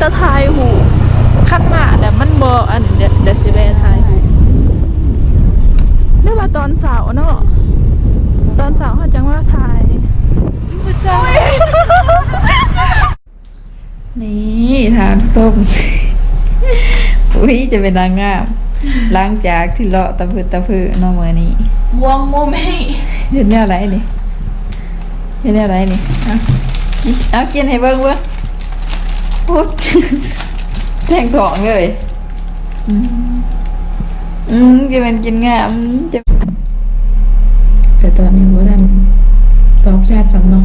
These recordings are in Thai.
ตะทายหูขั้นมาแต่มันบออันเดยวเดยวสิเบทายนึกว่าตอนสาวเนาะตอนสาวเขาจังว่าทายผู้ชายนี่ทางส้มอุ้ยจะเป็นนางงามหล้างจากที่เลาะตะพืดตะพือเนอมือนี้ม่วงโมเมเห็นแนวอะไรนี่เห็นแนวอะไรนี่เอากินเอากินให้เบิ่งเบิ่ง โอ๊ยแทงท้องเลยอืมจะเป็นกินงามจะแต่ตอนนี้ว่าท่านตอบแซ่บสำเนาะ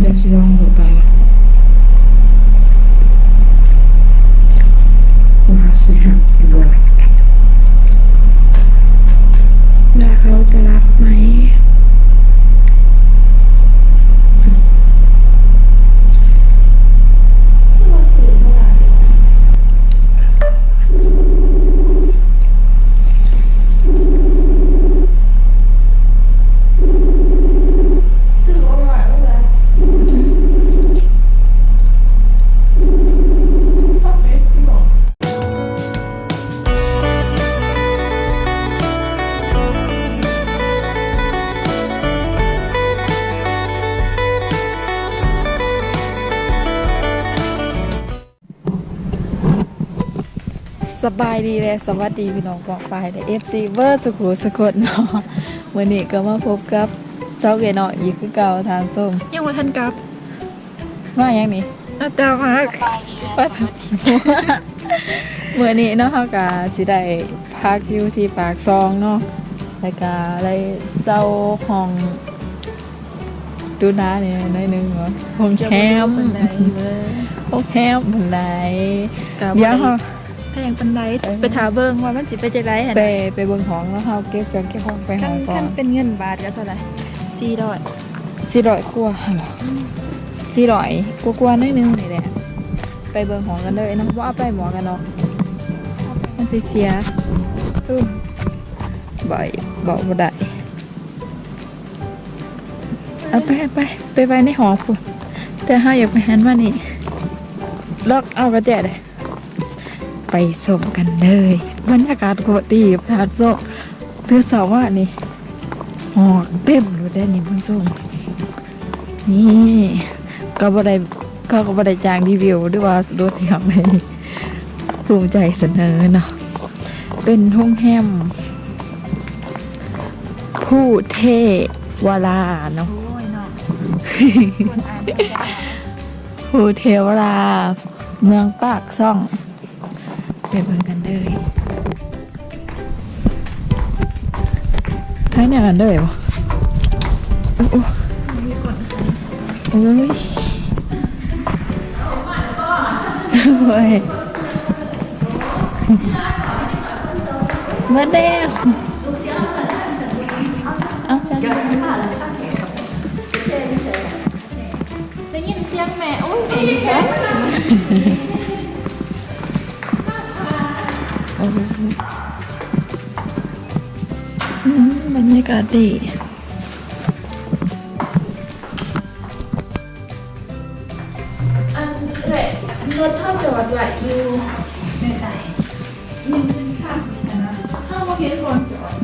เดี๋ยวชิลองดูไป บายดีเลยสวัสดีพี่น้องกองไฟในเอฟซีเวอร์สุขุสุขดเนาะวันนี้ก็มาพบกับเจ้าเก๋เนาะอีกคือเก่าทางส้มยังว่าท่านกับว่าอย่างนี้อาตามากปัดเมื่อนี้เนาะเขาก็สิได้พักอยู่ที่ปากซองเนาะแล้วก็ได้เศร้าห้องดูน้าเนี่ยหน้อยหนึงเหรอห้องแคมป์ห้องแคมป์บันไดเดี๋ยวเขาถ้าอย่า งปันไดไปถาเบิ่งว่ามันสิไปจไรหั่นไปไปเบิ่งของแล้วเขาเก็บกันเก็บของไปหาก่อนคันนเป็นเงินบาทก็เท่าไหร่สี่ร้อยสี่ร้อยกว่าสี่ร้อยกว่ากว่าๆหนิดนึงนี่แหละไปเบิ่งของกันเลยน้องว่าเอาไปหมอกันเนาะมันสิเสียอืมบ่อยบอกบ่ได้เอาไปไปไปไปในหอพุ่นแต่ห้าอยากไปหันมานี่ล็อกเอากระแจเลย ไปส่งกันเลยบรรยากาศโคตรดีทานโซเตือนสาวว่านี่หอกเต็มรถได้นี่เพิ่งส่งนี่ก็บ่ได้ก็ก็บ่ได้จ้างรีวิวหรือว่ารถที่ทำให้ภูมิใจเสนอเนาะเป็นห้องแฮม ผู้เทวราเนาะโอ้ยเนาะคนอ่านบ่ได้ผู้เทวรา เมืองปากซ่อง ไปเบิ่งกันเลยให้เนี่ยกันเลยบ่โอ้โอ้โอ้ยโอ้ยมาเด้วเอาจังได้ยินเสียงแม่ โอ้ยเก่งแท้อืม บรรยากาศดีอันเอ้ยรถเท่าจอดไหวอยู่ในใส่ยังเป็นข้างนี่นะถ้าบ่เห็นคนจอด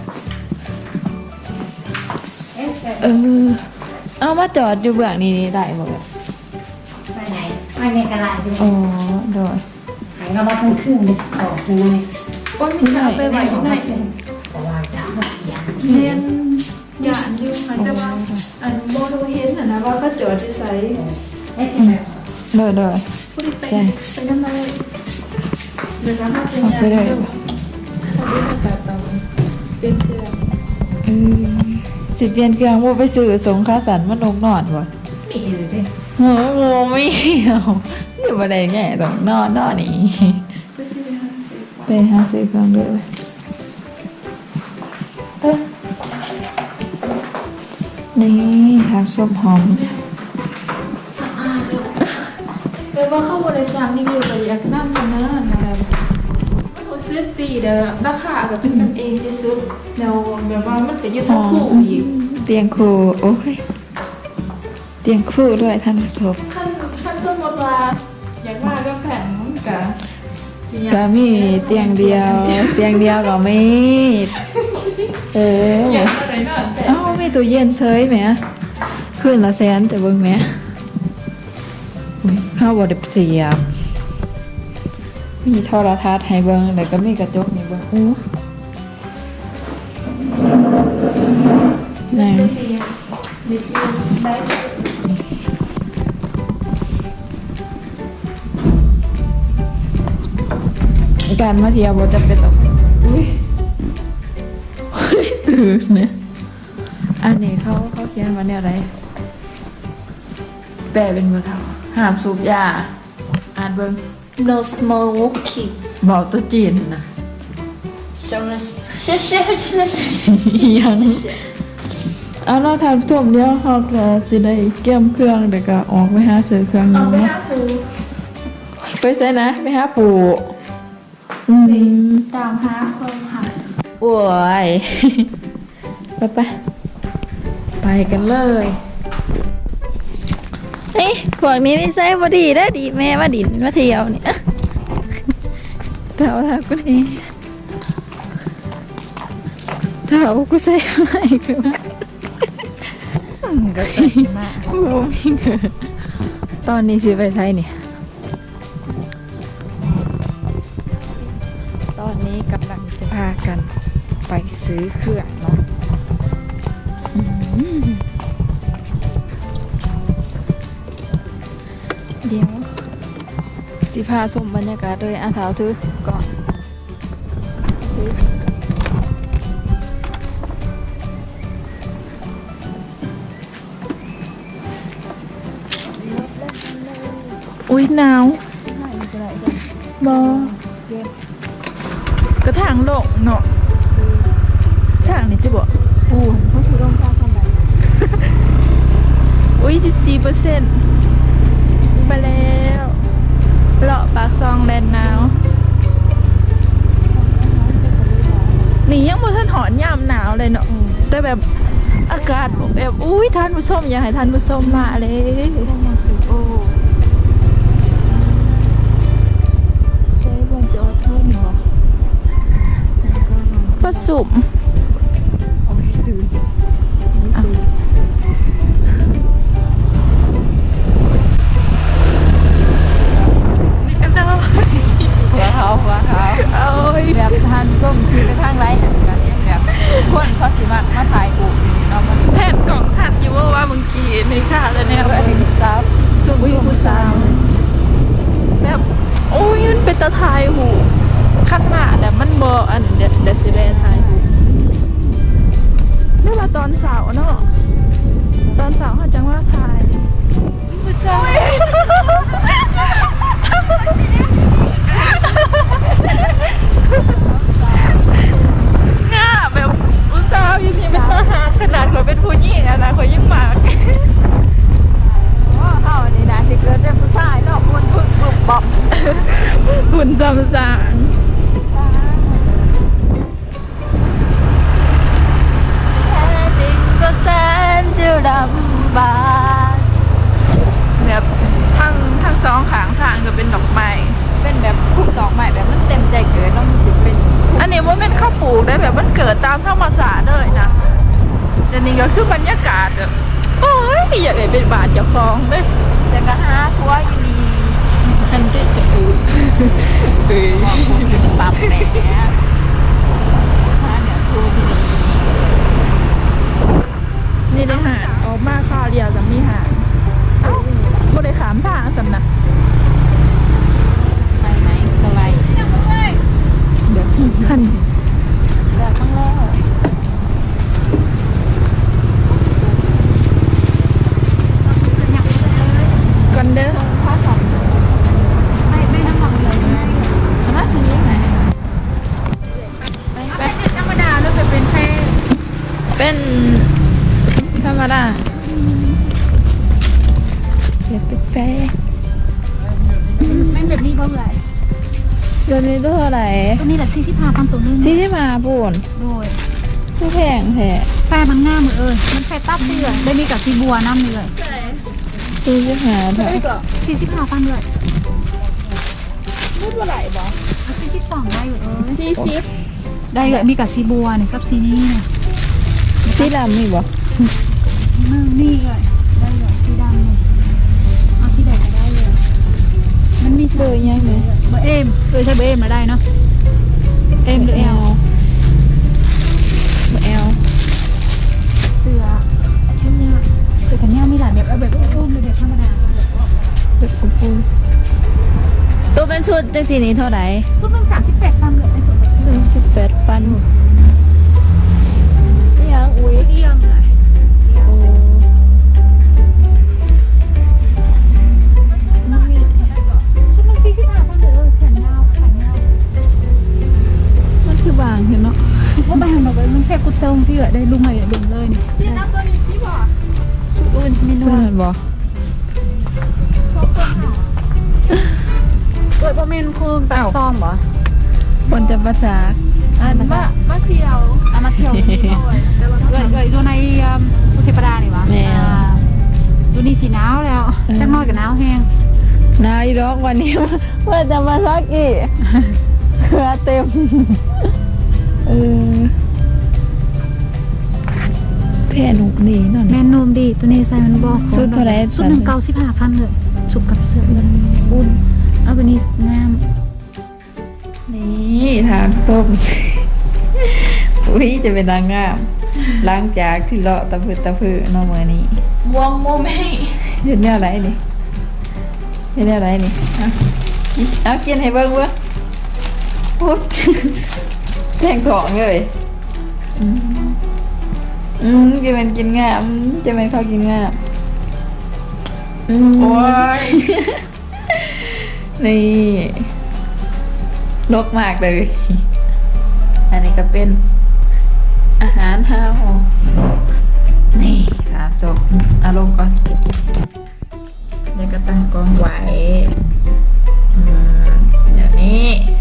เออเอามาจอดอยู่เบื้องนี้นี่ได้บ่แบบไปไหนไปในกระดาษดูอ๋อโดยหายก็ว่าทั้งครึ่งเลยออกยังไงว่ามีทาไปไว้อยู่ในเสียงเพราะว่าจะเสียเรียนยานอยู่ค่ะว่าอันโบดูเห็นน่ะนะว่าเขาจอดที่ไซส์ได้สิบแบบโดยโดยผู้ที่ไปไปนั่นเลยเวเรามาเป็นยาไปเดูเขาดูภาษาตอเป็นเครื่องเออสิเปลี่ยนเครื่องว่าไปซื้อสงค่าสันมันลงนอนบ่มีเลยด้วยเฮ้อโง่ไม่เอานี่บ่ได้แง่ต้องนอนนอนนี่ ไปหาซื้อเครื่องเลยเออนี่ทางส้มหอมสะอาดเลยเดี๋ยวว่าเข้าบริจาคนี่คือไปอยากนั่งเสนอนะครับมันรู้สึกดีเด้อราคาก็เป็นกันเองที่สุดแล้วแบบว่ามันก็อยู่ทั้งคู่อีกเตียงครูโอ้ยเตียงครูด้วยท่านผู้ชม ก็มีเตียงเดียว เตียงเดียวก็มีเอออยากอะไรนอนแต่เอ้ามีตู้เย็นเซยไหมคืนละแสนจะเบิ่งไหมข้าวบดเสียบมีโทรทัศน์ให้เบิ่งแล้วก็มีกระจกนี่เบิ่งอู้นาง การมาเทียวบ่จะเป็นต้ออุ้ยตื่นเนี่ยอันนี้เขาเขาเขียนว่าเนี่ยอะไรแปลเป็นภาษาห้ามสูบยาอ่านเบิ่ง no smoking บอกตัวจีนนะยังเอาเราทำท่วมเดียวเขาก็จะได้เกี่ยมเครื่องเดี๋ยวก็ออกไปหาซื้อเครื่องนึงเนาะไปใส่นะไปหาปู่ อืมตามหาคนหายโอ้ย ไปไปไปกันเลยเอ้ยพวกนี้นี่ใส่บอดีได้ดีแม่มาดินมาเที่ยวเนี่ยเท่าเท่ากูนี่เท่ากูใส่ไม่คือว่าก็ใส่มากโอ้ไม่เกิดตอนนี้สิไปใส่เนี่ย พากันไปซื้อเครื่องเนาะเดี๋ยว สิพาชมบรรยากาศเลยอาเท้าถือก่อนถืออุ้ยหนาวบอ กระถางโลกเนาะทางนี้จะบอกปูเขาคือต้องข้าวทำไมอุ้ยสิบสี่เปอร์เซ็นต์ไปแล้วเลาะปากซองแลนหนาวนี่ยังบ่ทันหอนยามหนาวเลยเนาะแต่แบบอากาศแบบอุ้ยท่านผู้ชมอยากให้ท่านผู้ชมมาเลย ผสมหัวเขาหัวเขาเอ้ยแบบทานส้มคือกระทั่งไรหันกันเองแบบคนเขาสิมามาถ่ายอู่นี่เนาะมันแทนกล่องทันอยู่ว่าว่ามื่อกี้นี่ค่ะแล้วเนี่ยแบบสาวสุกอยู่ผู้สาวแบบโอ้ยมันเป็นตะทายหู ขั้นมาแต่มันบออันเดเดซิเบทยหูไม่ว่าตอนสาวเนาะตอนสาวเขาจัง ตามธรรมศาสตร์เลยนะเดี๋ยวนี้ก็คือบรรยากาศแบบโอ้ยอยากให้เป็นบาทเจ้าของเลยแต่ก็หาทัวอยู่นี่อันเด็ดจะอือเอ้ยปั๊บแหมหาเนี่ยทัวที่นี่นี่ได้หาดออกมาข้าวเดียวกับมีหาดเอ้าบ่ได้ขามทางสำนักไปไหมสบายเดี๋ยวท่าน แล้วต้องแล้ว สี่สิบห้าพันตัวนึงที่ที่มาปูนโดยผู้แพงแท้แฟมันง่ามเหมือนเอ้ยมันแค่ตับเลือดได้มีกับที่บัวน้ำเลือดซื้อที่หาเถอะสี่สิบห้าพันเลยพูดว่าไหลบ่สี่สิบสองได้อยู่เออสี่สิบได้เลยมีกับซีบัวนี่กับซีนี่เนี่ยสีดำนี่บ่มึงนี่เลยได้เลยสีดำเนี่ยเอาสีแดงก็ได้เลยมันมีเบอร์ยังไงเบอร์เอ็มเออใช่เบอร์เอ็มมาได้เนาะ เอ็มหรือเอลเบอร์เอลเสื้อแค่เนี้ยเสื้อแค่เนี้ยมีหลายแบบเอาแบบอุ้มๆเลยแบบธรรมดาเด็กกูพูตัวเป็นชุดจังสีนี้เท่าไหร่ซุปหนึ่งสามสิบแปดตันเลยในส่วนแบบชุดสิบแปดปันนี่ยังอุ้ยเอียงเลย บางเห็นเนาะเพราะไปหันออกไปมันแค่กุดเติมที่เหลือได้ลุงใหม่ลุงเลยนี่สี่นับตัวนี้ที่บ่อื่นเมนูเพื่อนบ่ชอบตัวหาเกิดประเมนคือตัดซ่อมเหรอคนจะประจักษ์อ่านนะมาคะมาเที่ยวเอามาเที่ยวนี่บ่อยเกิดเกิดอยู่ในอุทยปดานี่วะแม่อ่าอยู่นี่สีหนาวแล้วจังน้อยกับหนาวแห้งนายร้องวันนี้ว่าจะมาซักอีกเคือเต็ม เออแพ่หนุกดีเนาะแมเนี่ยนนูมดีตัวนี้ใส่มันบอกชุดเท่าไหร่ชุดหนึ่งเก้าสิบห้าพันเลยชุบกับเสื้อมันอุ่นเอาไปนี่งามนี่ทางส้ม อุ้ยจะเป็นนางงามหลังจากที่เลาะตะพือตะพือเนอกมือนี้วงโมเมเห็นแนวไรนี่เห็นแนวไรนี่เอากินเอากินให้เบิ่งเบิ่งโอ้ย แทงท้องเลยอืมอืมจะเป็นกินง่ามอืมจะเป็นข้าวกินง่ามอืมโอ้ยนี่ลกมากเลย อันนี้ก็เป็นอาหารห้าห่อนี่ครับจบอารมณ์ก่อนเดี๋ยวก็ตั้งกล้องไว้อืมอย่างนี้อัน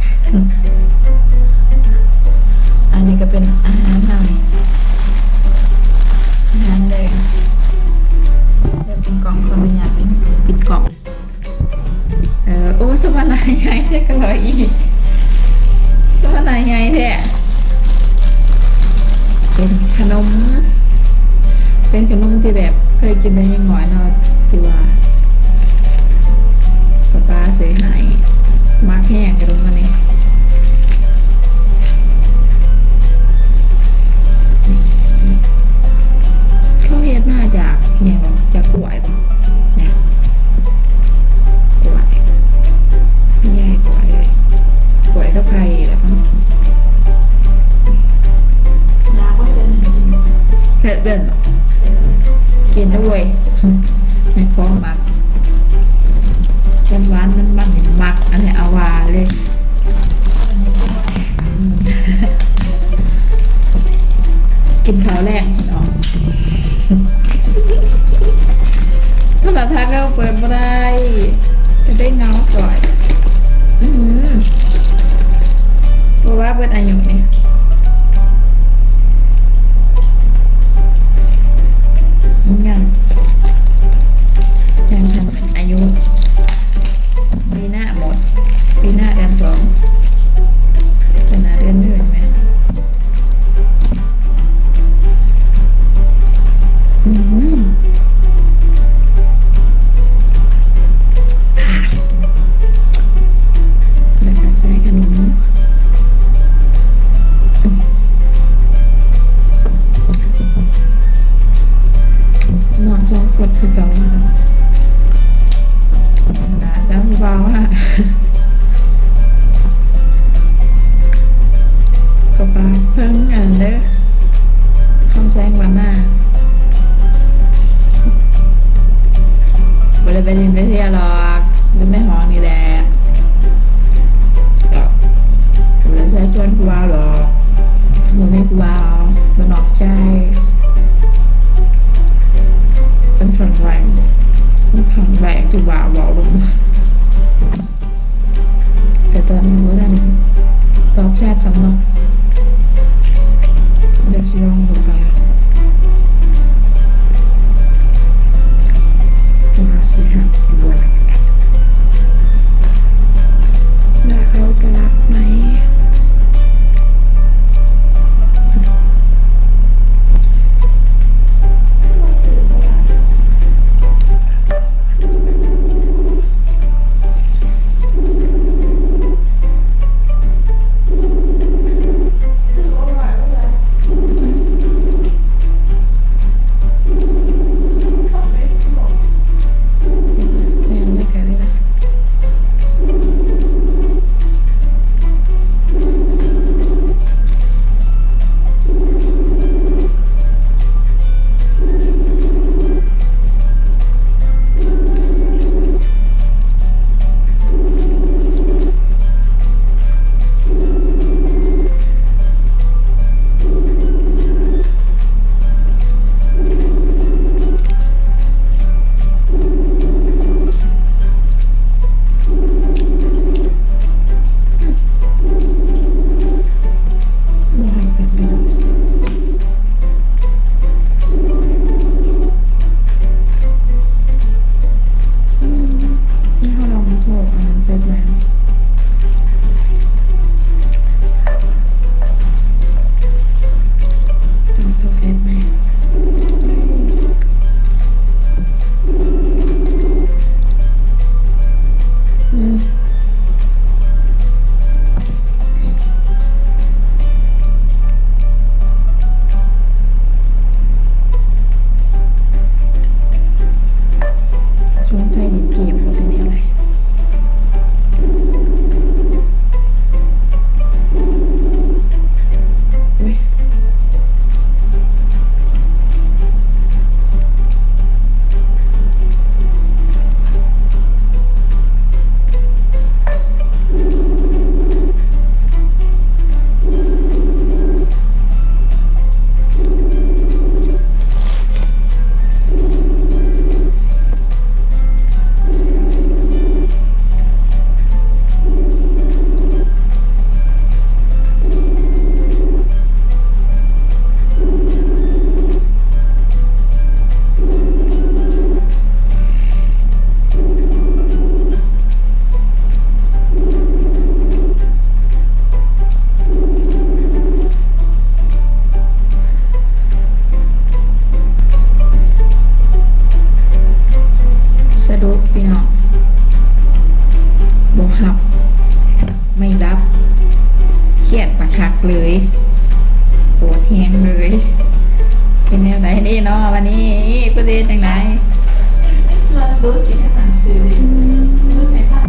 ครั้งแเลยปวดแหงเลยเป็นแนวไหนนี่เนาะวันนี้กูเรียนจังไหนส่วนรู้จริงหนังสือรู้ในภาพ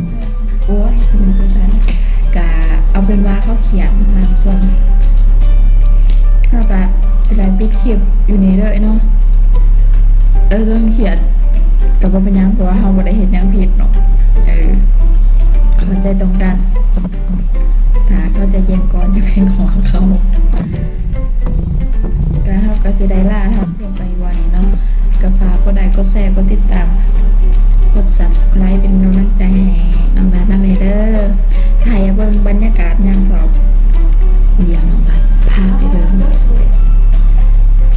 โอ้ยคุณผู้ชมกะเอาเป็นว่าเขาเขียนตามส่วนแล้วก็จะได้ปิดคลิปอยู่นี่เลยเนาะเออต้องเขียนกับว่าเป็นยังเพราะว่าเขาบ่ได้เห็นยังผิดเนาะเออเข้าใจตรงกัน ค่เขาจะเย็นก่อนจะเป็นของเขาก็เขาก็จะได้ล่าทำลงไปวันนี้เนาะกาฟ้าก็ได้ก็แซ่ก็ติดตามกด subscribe เป็นกำลังใจน้องรัดน้องเดอร์ถ่ายเอาบนบรรยากาศยามสอบเดี๋ยวน้องรัดพาไปเบิ้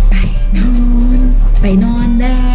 ไปนอน ไปนอนได้